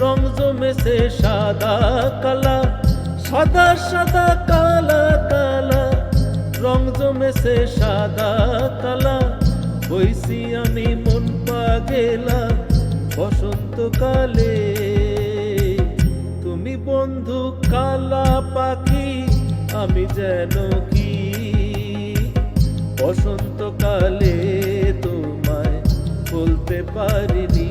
রং জমেছে সাদা কালা, সাদা সাদা কালা কালা। রং জমেছে সাদা কালা, বইছি আমি মন পা গেলা বসন্তকালে তুমি বন্ধু কালা পাখি, আমি যেন কি? বসন্তকালে তোমায় বলতে পারিনি।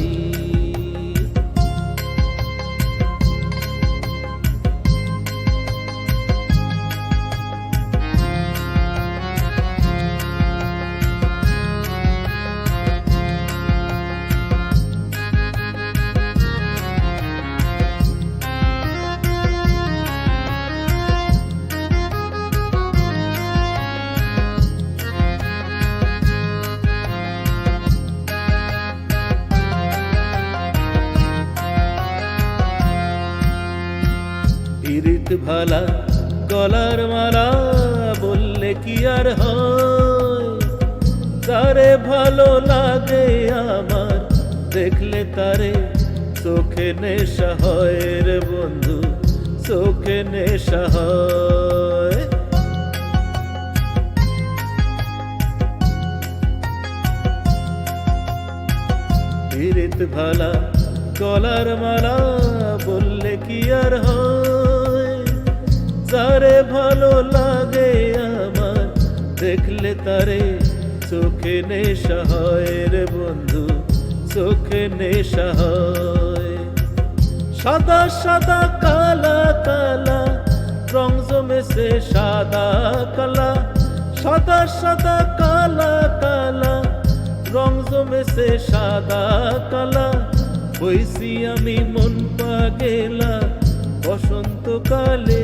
ভালা, গলার মালা বললে কি আর তারে ভালো লাগে আমার, দেখলে তারে চোখে নেশা হয় রে বন্ধু, চোখে নেশা হয়। ভালা, গলার মালা বললে কি আর হয়? যারে ভালো লাগে আমার। দেখলে তারে চোখে নেশা হয় রে বন্ধু, চোখে নেশা হয়। সাদা সাদা, কালা কালা, রং জমেছে সাদা, কালা। সাদা সাদা, কালা কালা, রং জমেছে সাদা, কালা। হইছি আমি মন পা গেলা বসন্তকালে।